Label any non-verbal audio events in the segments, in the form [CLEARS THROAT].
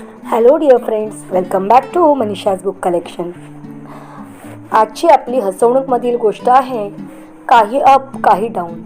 Hello dear friends welcome back to Manisha's book collection आजची आपली हसवणूकमधील गोष्ट आहे काही अप काही डाऊन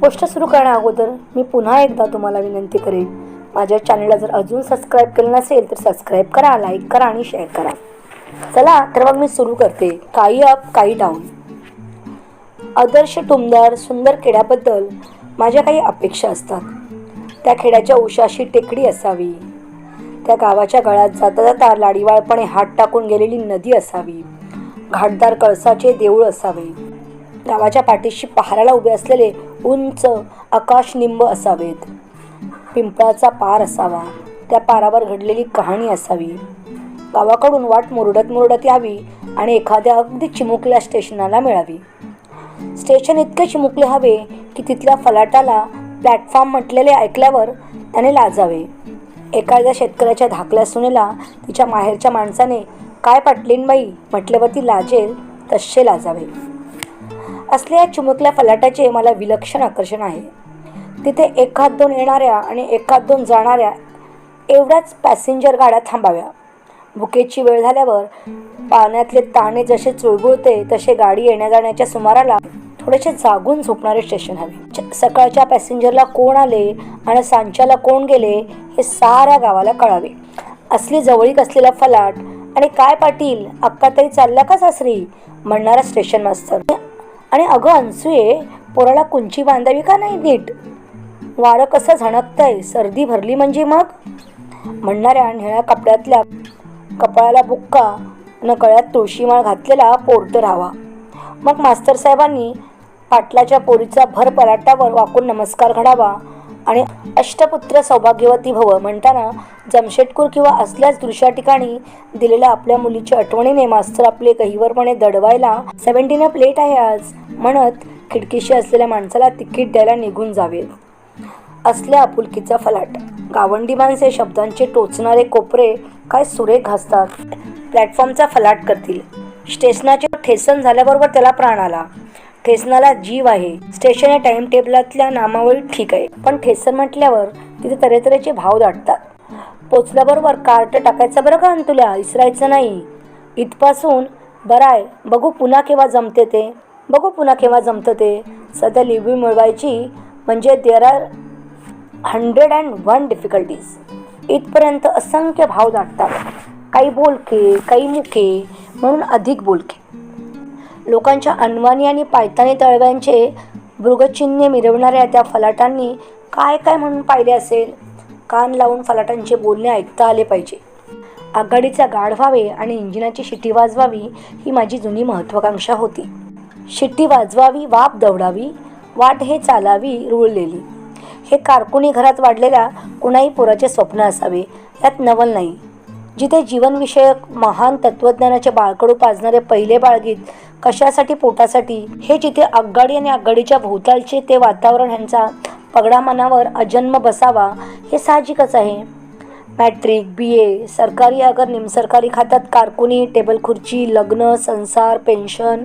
गोष्ट सुरू करण्या अगोदर मी पुन्हा एकदा तुम्हाला विनंती करेन माझ्या चॅनलला जर अजून सबस्क्राईब केलं नसेल तर सबस्क्राईब करा लाईक करा आणि शेअर करा. चला तर मग मी सुरू करते. काही अप काही डाऊन आदर्श टुमदार सुंदर खेड्याबद्दल माझ्या काही अपेक्षा असतात. त्या खेड्याच्या उशाशी टेकडी असावी. त्या गावाच्या गळ्यात जाता जाता लाडीवाळपणे हात टाकून गेलेली नदी असावी. घाटदार कळसाचे देऊळ असावे. गावाच्या पाठीशी पहाराला उभे असलेले उंच आकाशनिंब असावेत. पिंपळाचा पार असावा. त्या पारावर घडलेली कहाणी असावी. गावाकडून वाट मुरडत मुरडत यावी आणि एखाद्या अगदी चिमुकल्या स्टेशनाला मिळावी. स्टेशन इतके चिमुकले हवे की तिथल्या फलाटाला प्लॅटफॉर्म म्हटलेले ऐकल्यावर त्याने लाजावे. एखाद्या शेतकऱ्याच्या धाकल्या सुनेला तिच्या माहेरच्या माणसाने काय पाटलीन बाई म्हटल्यावर ती लाजेल तसे लाजावे. असल्या चुमकल्या फलाटाचे मला विलक्षण आकर्षण आहे. तिथे एखाद दोन येणाऱ्या आणि एखाद दोन जाणाऱ्या एवढ्याच पॅसेंजर गाड्या थांबाव्या. भुकेची वेळ झाल्यावर पाण्यातले ताणे जसे चुळबुळते तसे गाडी येण्या जाण्याच्या सुमाराला थोडेसे जागून झोपणारे स्टेशन हवे. सकाळच्या पॅसेंजरला कोण आले आणि सांच्याला कोण गेले हे साऱ्या गावाला कळावे. असली जवळीक असलेला फलाट आणि काय पाटील अक्का तरी चालला का सासरी? म्हणणारा स्टेशन मास्तर आणि अगं अनसुये पोराला कुंची बांधावी का नाही नीट? वारं कसं झणकतंय सर्दी भरली म्हणजे मग? म्हणणाऱ्या निळ्या कपड्यातल्या कपाळाला बुक्का न गळ्यात तुळशीमाळ घातलेला पोर्टर हवा मग मास्तर साहेबांनी पाटलाच्या पोरीचा भर पराटावर वाकून नमस्कार घडावा आणि अष्टपुत्र सौभाग्यवती भव म्हणताना जमशेटकूर किंवा असल्याच दृश्या ठिकाणी दिलेल्या आपल्या मुलीच्या आठवणीने मास्तर आपले कहीवरपणे दडवायला सेव्हन्टीन प्लेट आहे आज म्हणत खिडकीशी असलेल्या माणसाला तिकीट द्यायला निघून जावे. असल्या आपुलकीचा फलाट. गावंडी माणसे शब्दांचे टोचणारे कोपरे काय सुरेख घासतात. प्लॅटफॉर्मचा फलाट करतील. स्टेशनाचे ठेसन झाल्याबरोबर त्याला प्राण आला. ठेसनाला जीव आहे. स्टेशन या टाइम टेबलातल्या नामावळी ठीक आहे. पण ठेसन म्हटल्यावर तिथे तऱ्हेतऱ्हेचे भाव दाटतात. पोचल्याबरोबर कार्ट टाकायचं बरं का तुला इसरायचं नाही. इथपासून बरं आहे. बघू पुन्हा केव्हा जमते ते. बघू पुन्हा केव्हा जमतं ते. सध्या लिव्ही मिळवायची म्हणजे there are hundred and one difficulties इथपर्यंत असंख्य भाव दाटतात. काही बोलके काही मुके म्हणून अधिक बोलके. लोकांच्या अनवाणी आणि पायतानी तळव्यांचे मृगचिन्हे मिरवणाऱ्या त्या फलाटांनी काय काय म्हणून पाहिले असेल? कान लावून फलाटांचे बोलणे ऐकता आले पाहिजे. आघाडीचा गाढ व्हावे आणि इंजिनाची शिट्टी वाजवावी ही माझी जुनी महत्त्वाकांक्षा होती. शिट्टी वाजवावी वाप दौडावी वाट हे चालावी रुळलेली. हे कारकुनी घरात वाढलेल्या कुणाही पोराचे स्वप्न असावे यात नवल नाही. जिथे जीवनविषयक महान तत्त्वज्ञानाचे बाळकडू पाजणारे पहिले बाळगीत कशासाठी पोटासाठी हे जिथे आगगाडी आणि आगगाडीच्या भोवतालचे ते वातावरण ह्यांचा पगडा मनावर अजन्म बसावा हे साहजिकच आहे. मॅट्रिक बी ए सरकारी अगर निमसरकारी खात्यात कारकुनी टेबल खुर्ची लग्न संसार पेन्शन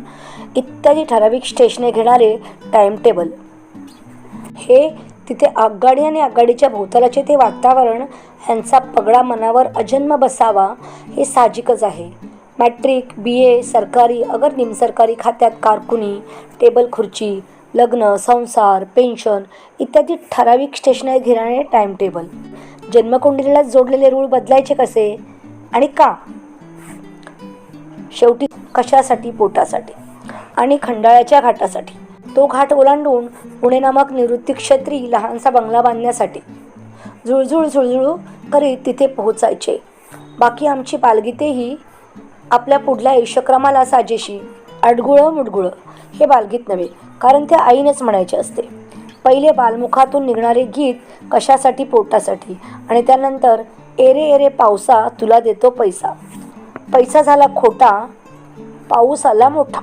इत्यादी ठराविक स्टेशने घेणारे टाईम टेबल. हे तिथे आगगाडी आणि आगगाडीच्या भोवतालाचे ते वातावरण ह्यांचा पगडा मनावर अजन्म बसावा हे साहजिकच आहे. मॅट्रिक बी ए सरकारी अगर निमसरकारी खात्यात कारकुनी टेबल खुर्ची लग्न संसार पेन्शन इत्यादी ठराविक स्टेशनरी घेणारे टाईम टेबल जन्मकुंडलीला जोडलेले रूळ बदलायचे कसे आणि का? शेवटी कशासाठी? पोटासाठी आणि खंडाळ्याच्या घाटासाठी. तो घाट ओलांडून पुणे नामक निवृत्ती क्षेत्री लहानसा बंगला बांधण्यासाठी झुळझुळ झुळझुळू करीत तिथे पोहोचायचे. बाकी आमची बालगीतेही आपल्या पुढल्या आयुष्यक्रमाला साजेशी अडगुळं मुडगुळं. हे बालगीत नव्हे कारण ते आईनेच म्हणायचे असते. पहिले बालमुखातून निघणारे गीत कशासाठी पोटासाठी? आणि त्यानंतर एरे एरे पावसा तुला देतो पैसा. पैसा झाला खोटा पाऊस आला मोठा.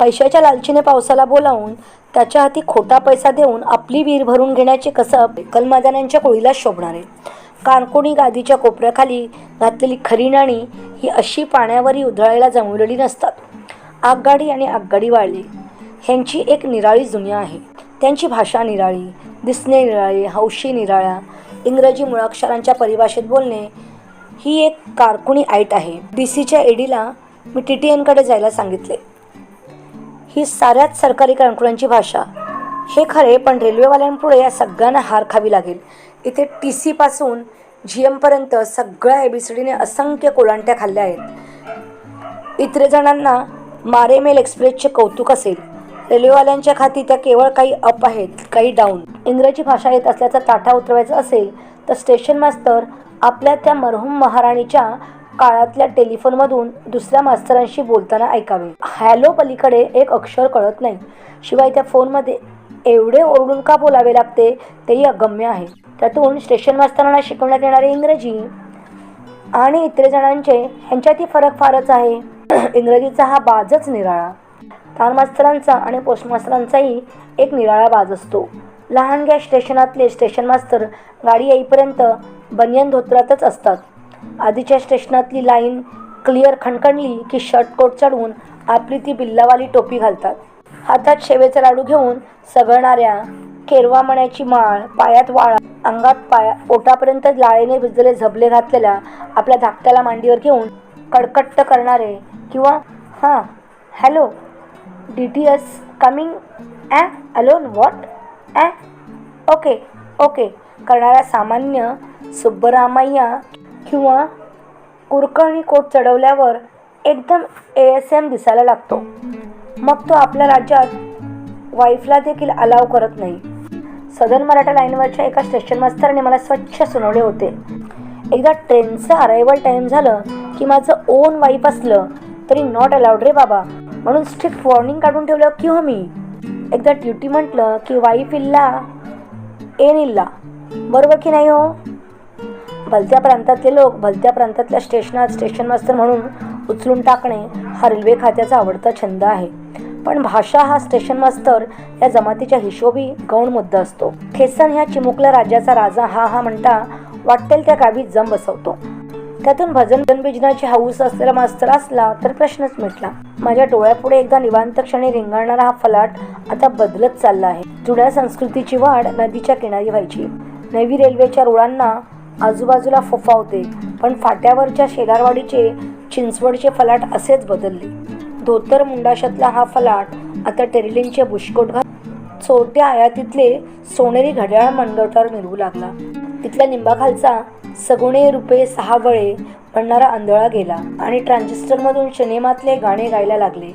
पैशाच्या लालचीने पावसाला बोलावून त्याच्या हाती खोटा पैसा देऊन आपली वीर भरून घेण्याचे कसब कलमादान्यांच्या कोळीला शोभणारे कानकोणी गादीच्या कोपऱ्याखाली घातलेली खरी नाणी ही अशी पाण्यावरही उधळायला जमवलेली नसतात. आगगाडी आणि आगगाडी वाळली. ह्यांची एक निराळी दुनिया आहे. त्यांची भाषा निराळी दिसणे निराळी हौशी निराळ्या इंग्रजी मुळाक्षरांच्या परिभाषेत बोलणे ही एक कारकुणी आईट आहे. डी सीच्या एडीला मी टी टी एनकडे जायला सांगितले. ही साऱ्याच सरकारी कंट्रोलांची भाषा. हे खरे पण रेल्वेवाल्यांपुढे या सगळ्यांना हार खावी लागेल. इथे टी सीपासून जी एमपर्यंत सगळ्या ए बी सी डीने असंख्य कोलांट्या खाल्ल्या आहेत. इतर जणांना मारेमेल एक्सप्रेसचे कौतुक असेल. रेल्वेवाल्यांच्या खाती त्या केवळ काही अप आहेत काही डाऊन. इंग्रजी भाषा येत असल्याचा ताठा उतरवायचा असेल तर स्टेशन मास्तर आपल्या त्या मरहूम महाराणीच्या काळातल्या टेलिफोनमधून दुसऱ्या मास्तरांशी बोलताना ऐकावे. हॅलो पलीकडे एक अक्षर कळत नाही. शिवाय त्या फोनमध्ये एवढे ओरडून का बोलावे लागते तेही अगम्य आहे. त्यातून स्टेशन मास्तरांना शिकवण्यात येणारे इंग्रजी आणि इतर जणांचे ह्यांच्यातही फरक फारच आहे. [CLEARS THROAT] इंग्रजीचा हा बाजच निराळा. तानमास्तरांचा आणि पोस्टमास्तरांचाही एक निराळा बाज असतो. लहानग्या स्टेशनातले स्टेशन मास्तर गाडी येईपर्यंत बनियन धोत्रातच असतात. आधीच्या स्टेशनातली लाईन क्लिअर खणखणली की शर्ट कोट चढवून आपली ती बिल्लावाली टोपी घालतात. हातात शेवेचा लाडू घेऊन सगळणाऱ्या केरवा मण्याची माळ पायात वाळा अंगात पाया पोटापर्यंत लाळेने भिजलेले झबले घातलेल्या आपल्या धाकट्याला मांडीवर घेऊन कडकट्ट करणारे किंवा हां hello D T S coming a alone what a okay okay करणाऱ्या सामान्य सुब्बरामय्या किंवा कुरकर्णी कोट चढवल्यावर एकदम ए एस एम दिसायला लागतो. मग तो आपल्या राज्यात वाईफला देखील अलाव करत नाही. सदन मराठा लाईनवरच्या एका स्टेशन मास्तरने मला स्वच्छ सुनावले होते. एकदा ट्रेनचं अरायवल टाईम झालं की माझं ओन वाईफ असलं तरी नॉट अलाउड रे बाबा. म्हणून स्ट्रिक्ट वॉर्निंग काढून ठेवलं की हो मी. एकदा ड्युटी म्हटलं की वाईफ इल्ला एन इल्ला. बरोबर की नाही हो? भलत्या प्रांतातले लोक भलत्या प्रांतातल्या स्टेशनात स्टेशन मास्तर म्हणून उचलून टाकणे हा रेल्वे खात्याचा आवडता छंद आहे. पण भाषा हा स्टेशन मास्तर या जमातीच्या हिशोबी गौण मुद्दा असतो. खेसन ह्या चिमुकल्या राज्याचा राजा हा हा म्हणता वाटेल त्या गावी जम बसवतो त्यातून भजन बिजनाची हाऊस असलेला मास्तर असला तर प्रश्नच मिटला. माझ्या डोळ्यापुढे एकदा निवांत क्षणी रिंगाळणारा हा फलाट आता बदलत चालला आहे. जुन्या संस्कृतीची वाढ नदीच्या किनारी व्हायची. नवी रेल्वेच्या रुळांना आजूबाजूला फोफावते पण फाट्यावरच्या शेलारवाडीचे चिंचवडचे फलाट असेच बदलले. धोतर मुंडाशातला हा फलाट आता टेरिलिनचे बुशकोट घाल. चोरट्या आयातीतले सोनेरी घड्याळ मंडोटावर मिरवू लागला. तिथल्या निंबाखालचा सगुणे रुपये सहा वळे म्हणणारा आंधळा गेला आणि ट्रान्झिस्टरमधून सिनेमातले गाणे गायला लागले.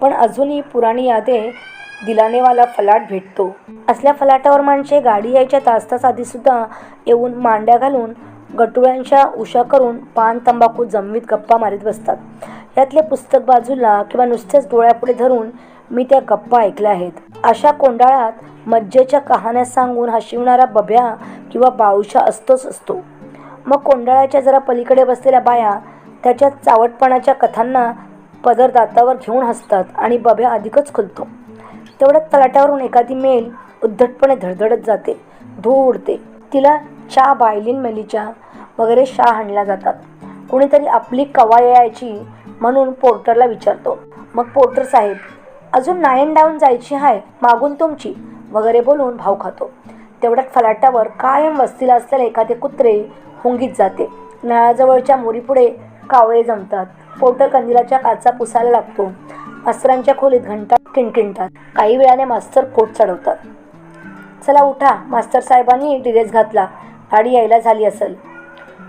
पण अजूनही पुराणी यादे दिलानेवाला फलाट भेटतो. असल्या फलाटावर माणसे गाडी यायच्या तास तास आधीसुद्धा येऊन मांड्या घालून गटुळ्यांच्या उशा करून पान तंबाखू जमवीत गप्पा मारीत बसतात. यातले पुस्तक बाजूला किंवा नुसतेच डोळ्यापुढे धरून मी त्या गप्पा ऐकल्या आहेत. अशा कोंडाळात मज्जेच्या कहाण्या सांगून हशिवणारा बभ्या किंवा बाळूशा असतोच असतो. मग कोंडाळ्याच्या जरा पलीकडे बसलेल्या बाया त्याच्या चावटपणाच्या कथांना पदर दातावर घेऊन हसतात आणि बभ्या अधिकच खुलतो. तेवढ्यात तलाट्यावरून एखादी मेल उद्धटपणे धडधडत जाते धूळ उडते. तिला चा बायलीन मेलीच्या वगैरे शा हाणल्या जातात. कुणीतरी आपली कवा यायची म्हणून पोर्टरला विचारतो. मग पोर्टर साहेब अजून नाईन डाऊन जायची आहे मागून तुमची वगैरे बोलून भाव खातो. तेवढ्यात फलाटावर कायम वस्तीला असलेले एखादे कुत्रे हुंगीत जाते. नळाजवळच्या मोरीपुढे कावळे जमतात. पोर्टर कंदिलाच्या काचा पुसायला लागतो. अस्त्रांच्या खोलीत घंटा किणकिणतात. काही वेळाने मास्तर कोट चढवतात. चला उठा मास्तर साहेबांनी डिरेस घातला गाडी यायला झाली असेल.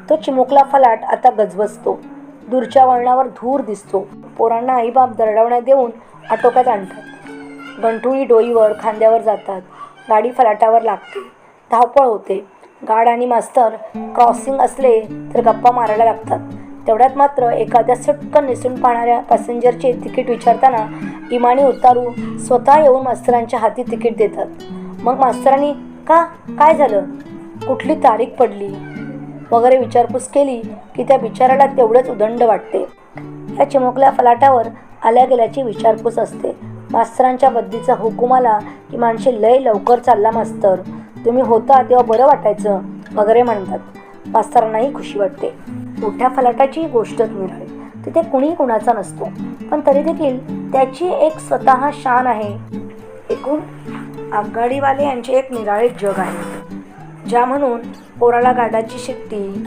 तो चिमुकला फलाट आता गजबजतो. दूरच्या वळणावर धूर दिसतो. पोरांना आईबाप दरडवण्या देऊन आटोक्यात आणतात. गंठुळी डोईवर खांद्यावर जातात. गाडी फलाटावर लागते. धावपळ होते. गाड आणि मास्तर क्रॉसिंग असले तर गप्पा मारायला लागतात. तेवढ्यात मात्र एखाद्या सटकन निसून पाहणाऱ्या पॅसेंजरचे तिकीट विचारताना इमानी उतारू स्वतः येऊन मास्तरांच्या हाती तिकीट देतात. मग मास्तरांनी का? काय झालं? कुठली तारीख पडली? वगैरे विचारपूस केली की त्या बिचाराला तेवढंच उदंड वाटते. या चिमुकल्या फलाटावर आल्या गेल्याची विचारपूस असते. मास्तरांच्या बद्दीचा हुकूम आला की माणसे लय लवकर चालला मास्तर. तुम्ही होता तेव्हा बरं वाटायचं वगैरे म्हणतात. मास्तरांनाही खुशी वाटते. मोठ्या फलाटाची गोष्टच निराळी तिथे कुणी कुणाचा नसतो. पण तरी देखील त्याची एक स्वतः शान आहे. एकूण आगगाडीवाले यांचे एक निराळे जग आहे. ज्या म्हणून पोराला गाडाची शिट्टी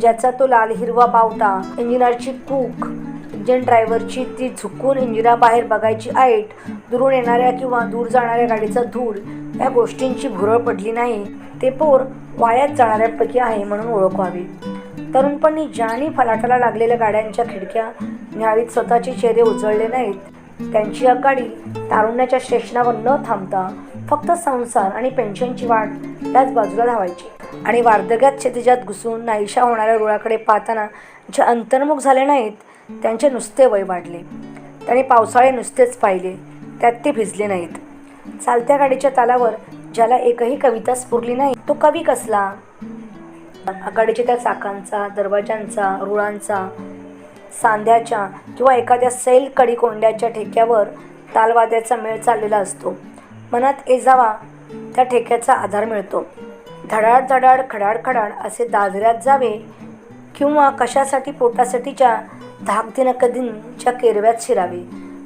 ज्याचा तो लाल हिरवा बावटा इंजिनाची कूक इंजिन ड्रायव्हरची ती झुकून इंजिनाबाहेर बघायची आईट दुरून येणाऱ्या किंवा दूर जाणाऱ्या गाडीचा धूर या गोष्टींची भुरळ पडली नाही ते पोर वायात जाणाऱ्यापैकी आहे म्हणून ओळख तरुणपणी ज्याने फलाटाला लागलेल्या गाड्यांच्या खिडक्या न्याळीत स्वतःचे चेहरे उजळले नाहीत त्यांची अकाडी तारुण्याच्या स्टेशनावर न थांबता फक्त संसार आणि पेन्शनची वाट त्याच बाजूला धावायची. आणि वार्धक्यात शेतीच्यात घुसून नाहीशा होणाऱ्या रुळाकडे पाहताना जे अंतर्मुख झाले नाहीत त्यांचे नुसते वय वाढले. त्यांनी पावसाळे नुसतेच पाहिले त्यात ते भिजले नाहीत. चालत्या गाडीच्या तालावर ज्याला एकही कविता स्फुरली नाही तो कवी कसला? आघाडीच्या त्या चाकांचा दरवाजांचा रुळांचा सांध्याच्या किंवा एखाद्या सैल कडी कोंड्याच्या ठेक्यावर तालवाद्याचा मेळ चाललेला असतो. मनात एजावा त्या ठेक्याचा आधार मिळतो. धडाड धडाड खडाड खडाड असे दादऱ्यात जावे किंवा कशासाठी पोटासाठीच्या धाकदिनकदींच्या केरव्यात शिरावे.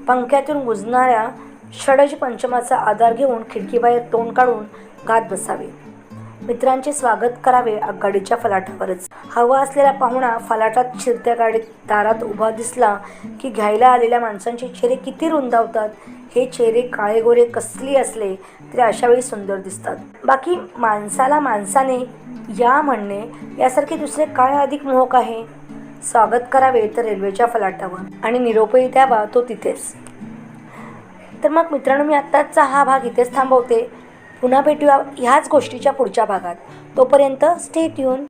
पंख्यातून गुजणाऱ्या षडज पंचमाचा आधार घेऊन खिडकीबाहेर तोंड काढून गात बसावे. मित्रांचे स्वागत करावे आगगाडीच्या फलाटावरच. हवा असलेला पाहुणा फलाटात शिरत्या गाडीत दारात उभा दिसला की घ्यायला आलेल्या माणसांचे चेहरे किती रुंदावतात? हे चेहरे काळे गोरे कसली असले तरी अशावेळी सुंदर दिसतात. बाकी माणसाला माणसाने या म्हणणे यासारखे दुसरे काय अधिक मोहक आहे? स्वागत करावे तर रेल्वेच्या फलाटावर आणि निरोपही द्यावा तो तिथेच. तर मग मित्रांनो मी आत्ताचा हा भाग इथेच थांबवते. पुन्हा भेटूया ह्याच गोष्टीच्या पुढच्या भागात. तोपर्यंत स्टे ट्यून